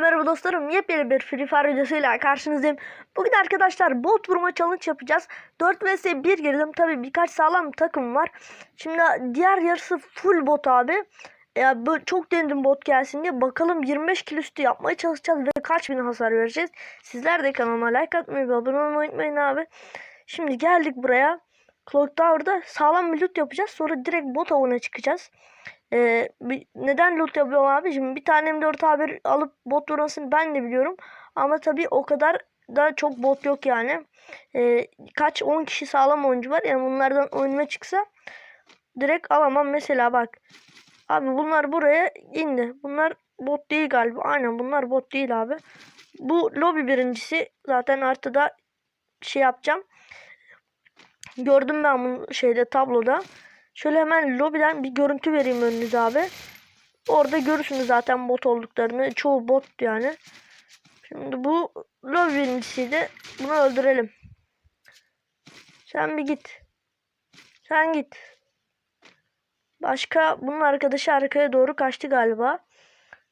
Merhaba dostlarım. Yepyeni bir Free Fire videosuyla karşınızdayım. Bugün arkadaşlar bot vurma challenge yapacağız. 4 vs 1 girdim. Tabi birkaç sağlam takım var. Şimdi diğer yarısı full bot abi. Ya böyle çok denedim bot gelsin diye. Bakalım 25 kill üstü yapmaya çalışacağız ve kaç bin hasar vereceğiz. Sizler de kanalıma like atmayı ve abone olmayı unutmayın abi. Şimdi geldik buraya. Clock Tower'da sağlam bir loot yapacağız. Sonra direkt bot avına çıkacağız. Ee, bir- neden loot yapıyorum abi? Şimdi bir tane M4 haber alıp bot vurmasını ben de biliyorum. Ama tabii o kadar da çok bot yok yani. Ee, kaç 10 kişi sağlam oyuncu var. Yani bunlardan oyunuma çıksa direkt alamam. Mesela bak. Abi bunlar buraya indi. Bunlar bot değil galiba. Aynen bunlar bot değil abi. Bu lobi birincisi. Zaten artıda şey yapacağım. Gördüm ben bunu şeyde tabloda. Şöyle hemen lobiden bir görüntü vereyim önünüze abi. Orada görürsünüz zaten bot olduklarını. Çoğu bot yani. Şimdi bu lobi birincisiydi. Bunu öldürelim. Sen bir git. Sen git. Başka bunun arkadaşı arkaya doğru kaçtı galiba.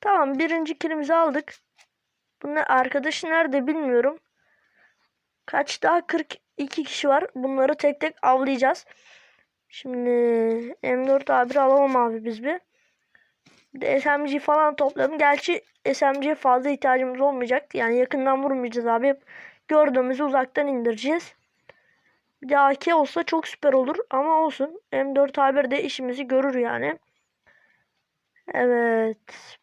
Tamam birinci kilimizi aldık. Bunun arkadaşı nerede bilmiyorum. Kaç daha 42 kişi var. Bunları tek tek avlayacağız. Şimdi M4 A1 alalım abi biz bir. Bir de SMG falan topladım. Gerçi SMG'ye fazla ihtiyacımız olmayacak. Yani yakından vurmayacağız abi. Hep gördüğümüzü uzaktan indireceğiz. Bir de AK olsa çok süper olur. Ama olsun. M4 A1 de işimizi görür yani. Evet.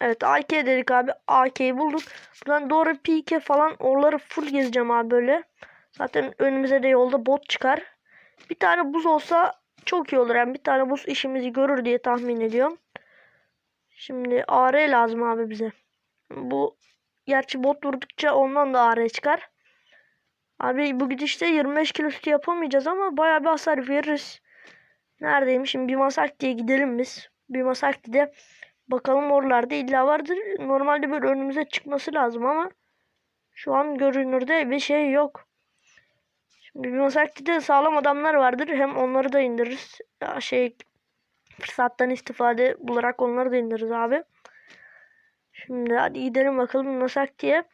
Evet AK dedik abi. AK'yi bulduk. Buradan doğru PK falan oraları full gezeceğim abi böyle. Zaten önümüze de yolda bot çıkar. Bir tane buz olsa çok iyi olur. Yani bir tane buz işimizi görür diye tahmin ediyorum. Şimdi AR lazım abi bize. Bu gerçi bot vurdukça ondan da AR çıkar. Abi bu gidişte 25 kilo üstü yapamayacağız ama bayağı bir hasar veririz. Neredeyim? Şimdi bir masak diye gidelim biz. Bir masak de bakalım oralarda illa vardır. Normalde böyle önümüze çıkması lazım ama şu an görünürde bir şey yok. Bir Masakti'de sağlam adamlar vardır. Hem onları da indiririz. Ya şey fırsattan istifade bularak onları da indiririz abi. Şimdi hadi gidelim bakalım Masakti'ye.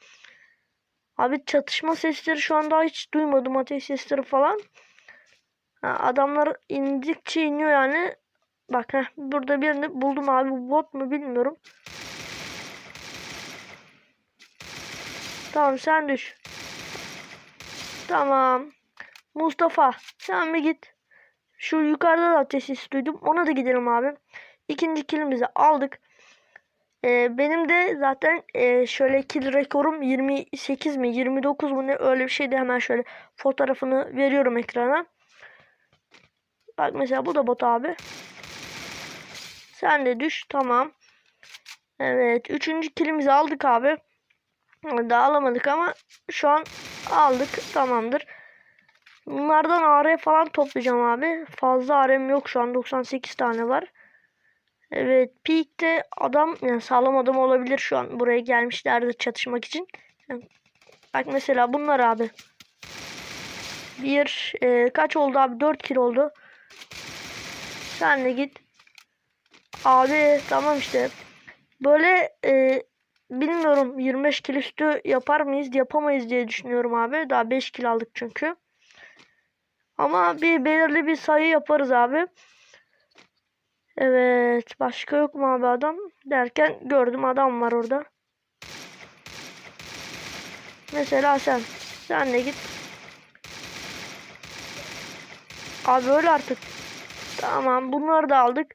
Abi çatışma sesleri şu anda hiç duymadım. Ateş sesleri falan. Ha, adamlar indikçe iniyor yani. Bak heh, burada birini buldum abi. Bot mu bilmiyorum. Tamam sen düş. Tamam. Mustafa sen bir git. Şu yukarıda da ateş sesi duydum. Ona da gidelim abi. İkinci kilimizi aldık. Ee, benim de zaten e, şöyle kill rekorum 28 mi 29 mu ne öyle bir şeydi. Hemen şöyle fotoğrafını veriyorum ekrana. Bak mesela bu da bot abi. Sen de düş. Tamam. Evet. Üçüncü kilimizi aldık abi. Daha alamadık ama şu an aldık. Tamamdır. Bunlardan AR falan toplayacağım abi. Fazla AR'm yok şu an. 98 tane var. Evet. Peak'te adam yani sağlam adam olabilir şu an. Buraya gelmişlerdi çatışmak için. Yani, bak mesela bunlar abi. Bir e, kaç oldu abi? 4 kill oldu. Sen de git. Abi tamam işte. Böyle e, bilmiyorum 25 kill üstü yapar mıyız? Yapamayız diye düşünüyorum abi. Daha 5 kill aldık çünkü. Ama bir belirli bir sayı yaparız abi. Evet. Başka yok mu abi adam? Derken gördüm adam var orada. Mesela sen. Sen de git. Abi öyle artık. Tamam bunları da aldık.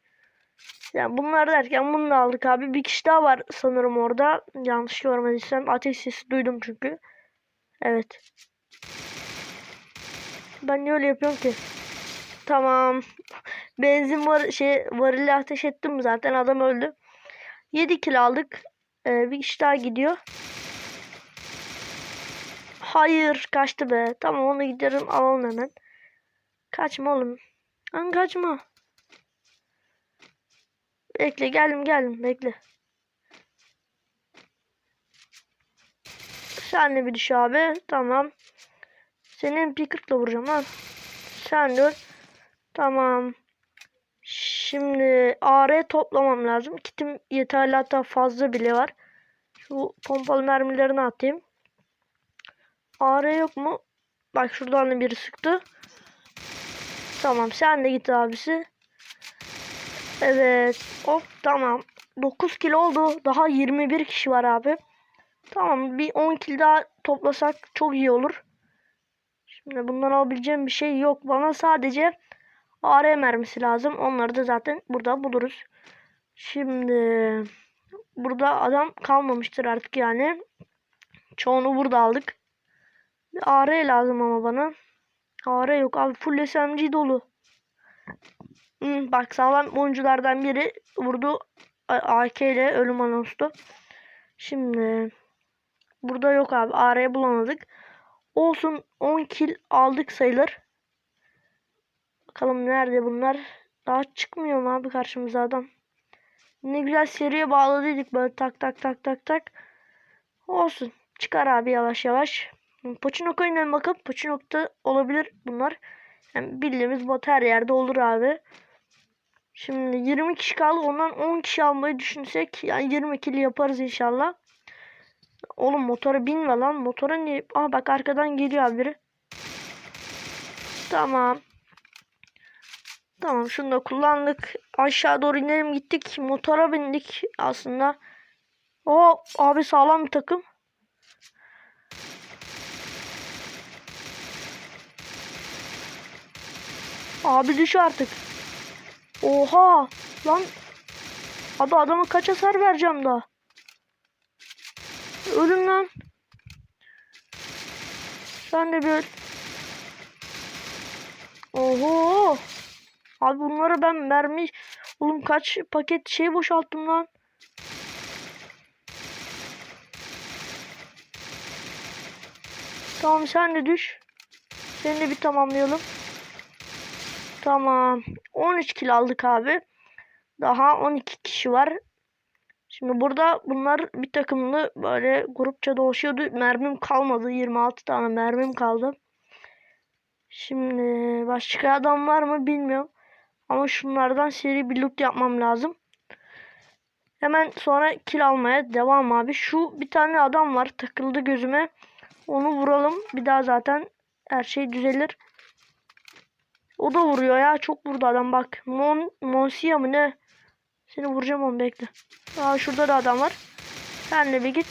Yani bunlar derken bunu da aldık abi. Bir kişi daha var sanırım orada. Yanlış görmediysem. Ateş sesi duydum çünkü. Evet. Ben niye öyle yapıyorum ki? Tamam. Benzin var şey varili ateş ettim zaten adam öldü. 7 kill aldık. Ee, bir kişi daha gidiyor. Hayır kaçtı be. Tamam onu giderim alalım hemen. Kaçma oğlum. Lan kaçma. Bekle geldim geldim bekle. Sen de bir düş abi. Tamam. Senin P40'la vuracağım lan. Sen dur. Tamam. Şimdi AR toplamam lazım. Kitim yeterli hatta fazla bile var. Şu pompalı mermilerini atayım. AR yok mu? Bak şuradan da biri sıktı. Tamam sen de git abisi. Evet. Hop tamam. 9 kilo oldu. Daha 21 kişi var abi. Tamam bir 10 kilo daha toplasak çok iyi olur. Şimdi bundan alabileceğim bir şey yok. Bana sadece AR mermisi lazım. Onları da zaten burada buluruz. Şimdi burada adam kalmamıştır artık yani. Çoğunu burada aldık. AR lazım ama bana. AR yok abi full SMG dolu. Hmm, bak sağlam oyunculardan biri vurdu AK ile ölüm anonstu. Şimdi burada yok abi AR bulamadık. Olsun 10 kill aldık sayılır. Bakalım nerede bunlar? Daha çıkmıyor mu abi karşımıza adam? Ne güzel seriye bağladıydık böyle tak tak tak tak tak. Olsun. Çıkar abi yavaş yavaş. Poçinok oynayalım bakalım. Poçinok'ta olabilir bunlar. Yani bildiğimiz bot her yerde olur abi. Şimdi 20 kişi kaldı. Ondan 10 kişi almayı düşünsek yani 20 kill yaparız inşallah. Oğlum motora binme lan. Motora niye? Aa bak arkadan geliyor abi biri. Tamam. Tamam şunu da kullandık. Aşağı doğru inelim gittik. Motora bindik aslında. O abi sağlam bir takım. Abi düş artık. Oha lan. Abi adama kaç hasar vereceğim daha. Ölün lan. Sen de bir öl. Oho. Abi bunlara ben mermi... Oğlum kaç paket şey boşalttım lan. Tamam sen de düş. Seni de bir tamamlayalım. Tamam. 13 kilo aldık abi. Daha 12 kişi var. Şimdi burada bunlar bir takımlı böyle grupça dolaşıyordu. Mermim kalmadı. 26 tane mermim kaldı. Şimdi başka adam var mı bilmiyorum. Ama şunlardan seri bir loot yapmam lazım. Hemen sonra kill almaya devam abi. Şu bir tane adam var takıldı gözüme. Onu vuralım. Bir daha zaten her şey düzelir. O da vuruyor ya. Çok vurdu adam bak. Mon Monsia mı ne? Seni vuracağım onu bekle. Aa şurada da adam var. Sen de bir git.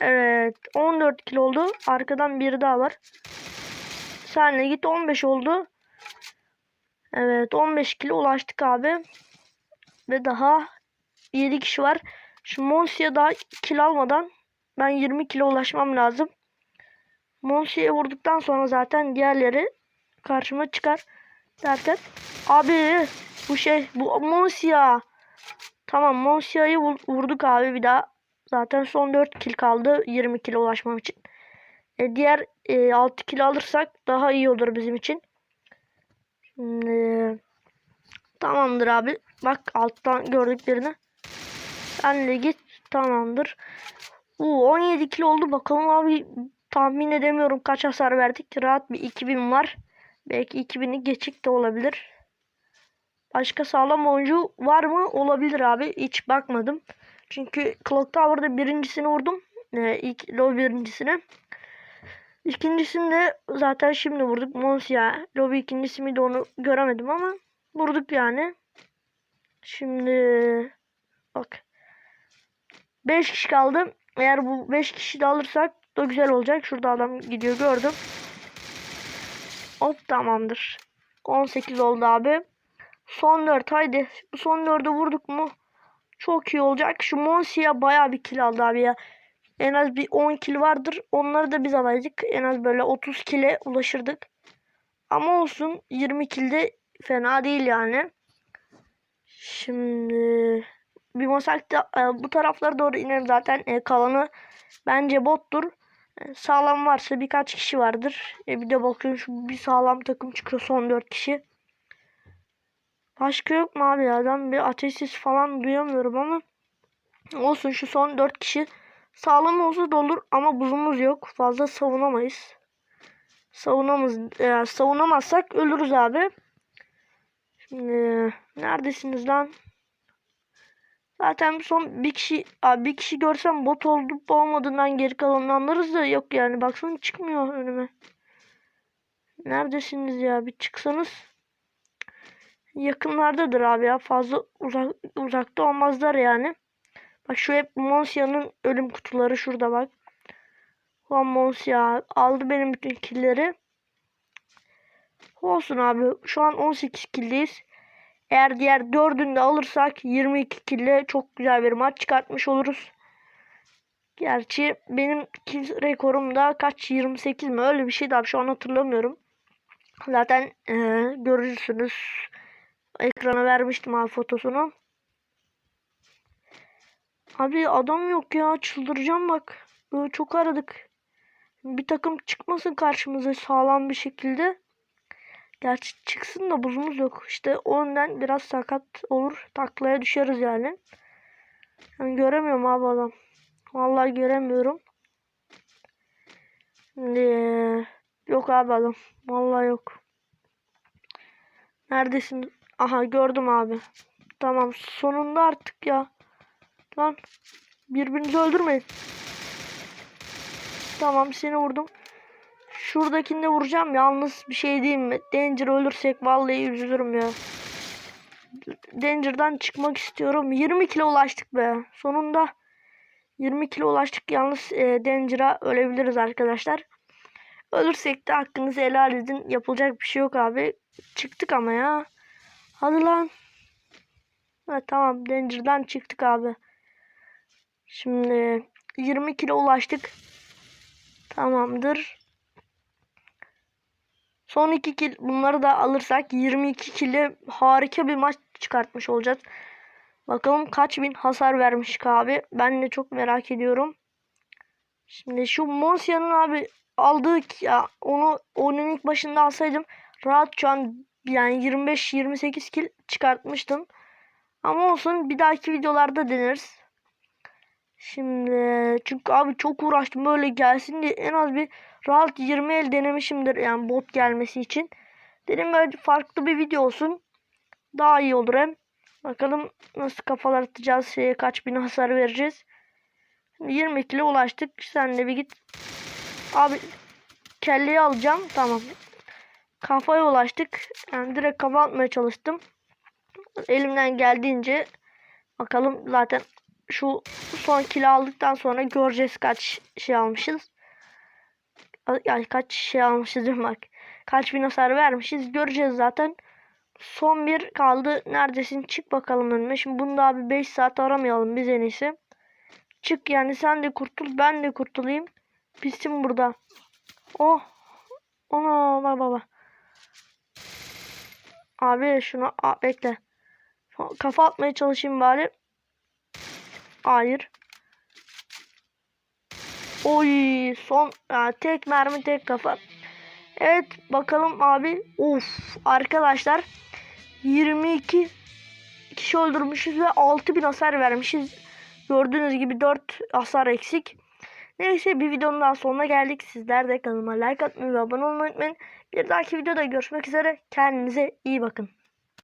Evet. 14 kilo oldu. Arkadan biri daha var. Sen de git 15 oldu. Evet 15 kilo ulaştık abi. Ve daha 7 kişi var. Şu Monsia daha kilo almadan ben 20 kilo ulaşmam lazım. Monsi'ye vurduktan sonra zaten diğerleri karşıma çıkar derken abi bu şey bu Monsia tamam Monsia'yı vurduk abi bir daha. Zaten son 4 kill kaldı 20 kilo ulaşmam için. E, diğer e, 6 kilo alırsak daha iyi olur bizim için. Şimdi, tamamdır abi. Bak alttan gördüklerini sen de git tamamdır. Uu, 17 kilo oldu. Bakalım abi tahmin edemiyorum kaç hasar verdik. Rahat bir 2000 var. Belki 2000'i geçik de olabilir. Başka sağlam oyuncu var mı? Olabilir abi. Hiç bakmadım. Çünkü Clock Tower'da birincisini vurdum. Ee, ilk lobby birincisini. İkincisini de zaten şimdi vurduk. Monsia. Lobby ikincisi miydi onu göremedim ama vurduk yani. Şimdi bak. 5 kişi kaldı. Eğer bu 5 kişi de alırsak da güzel olacak. Şurada adam gidiyor gördüm. Hop tamamdır. 18 oldu abi. Son 4 haydi. Bu son 4'ü vurduk mu? Çok iyi olacak. Şu Monsia baya bir kill aldı abi ya. En az bir 10 kill vardır. Onları da biz alaydık. En az böyle 30 kill'e ulaşırdık. Ama olsun 20 kill de fena değil yani. Şimdi bir masakta bu taraflara doğru inelim zaten. E, kalanı bence bottur. Sağlam varsa birkaç kişi vardır. E, bir de bakıyorum şu bir sağlam takım çıkıyor son 4 kişi. Başka yok mu abi? Ben bir ateşsiz falan duyamıyorum ama olsun şu son 4 kişi sağlam olsa da olur ama buzumuz yok. Fazla savunamayız. Savunamız, e, savunamazsak ölürüz abi. Şimdi neredesiniz lan? Zaten son bir kişi abi bir kişi görsem bot olup olmadığından geri kalanını anlarız da yok yani baksana çıkmıyor önüme. Neredesiniz ya bir çıksanız. Yakınlardadır abi ya fazla uzak, uzakta olmazlar yani. Bak şu hep Monsia'nın ölüm kutuları şurada bak. Ulan Moncia aldı benim bütün killeri. Olsun abi şu an 18 kildeyiz. Eğer diğer dördünü de alırsak 22 kille çok güzel bir maç çıkartmış oluruz. Gerçi benim kill rekorum da kaç 28 mi öyle bir şeydi abi şu an hatırlamıyorum. Zaten e, görürsünüz. Ekrana vermiştim abi fotosunu. Abi adam yok ya çıldıracağım bak. Böyle çok aradık. Bir takım çıkmasın karşımıza sağlam bir şekilde. Gerçi çıksın da buzumuz yok. İşte o yüzden biraz sakat olur. Taklaya düşeriz yani. Yani göremiyorum abi adam. Vallahi göremiyorum. Şimdi, yok abi adam. Vallahi yok. Neredesin? Aha gördüm abi. Tamam sonunda artık ya. Lan birbirinizi öldürmeyin. Tamam seni vurdum. Şuradakini de vuracağım. Yalnız bir şey diyeyim mi? Danger ölürsek vallahi üzülürüm ya. Danger'dan çıkmak istiyorum. 20 kilo ulaştık be. Sonunda 20 kilo ulaştık. Yalnız e, Danger'a ölebiliriz arkadaşlar. Ölürsek de hakkınızı helal edin. Yapılacak bir şey yok abi. Çıktık ama ya. Hadi lan. Evet, tamam Danger'dan çıktık abi. Şimdi 20 kilo ulaştık. Tamamdır. Son 2 kill bunları da alırsak 22 kille harika bir maç çıkartmış olacağız. Bakalım kaç bin hasar vermiş abi. Ben de çok merak ediyorum. Şimdi şu Monsia'nın abi aldık ya onu onun ilk başında alsaydım rahat şu an yani 25-28 kill çıkartmıştım. Ama olsun bir dahaki videolarda deneriz. Şimdi çünkü abi çok uğraştım böyle gelsin diye en az bir rahat 20 el denemişimdir yani bot gelmesi için. Dedim böyle farklı bir video olsun. Daha iyi olur hem. Bakalım nasıl kafalar atacağız şeye kaç bin hasar vereceğiz. Şimdi 20 kilo ulaştık. Sen de bir git. Abi kelleyi alacağım. Tamam. Kafaya ulaştık. Yani direkt kafa atmaya çalıştım. Elimden geldiğince bakalım zaten şu son kilo aldıktan sonra göreceğiz kaç şey almışız. Yani kaç şey almışız bak. Kaç bin hasar vermişiz göreceğiz zaten. Son bir kaldı. Neredesin? Çık bakalım önüme. Şimdi bunu da abi 5 saat aramayalım biz en iyisi. Çık yani sen de kurtul ben de kurtulayım. Pistim burada. Oh. Ona baba baba. Abi şunu bekle. Kafa atmaya çalışayım bari. Hayır. Oy son ya, tek mermi tek kafa. Evet bakalım abi. Of arkadaşlar 22 kişi öldürmüşüz ve 6000 hasar vermişiz. Gördüğünüz gibi 4 hasar eksik. Neyse bir videonun daha sonuna geldik. Sizler de kanalıma like atmayı ve abone olmayı unutmayın. Bir dahaki videoda görüşmek üzere. Kendinize iyi bakın.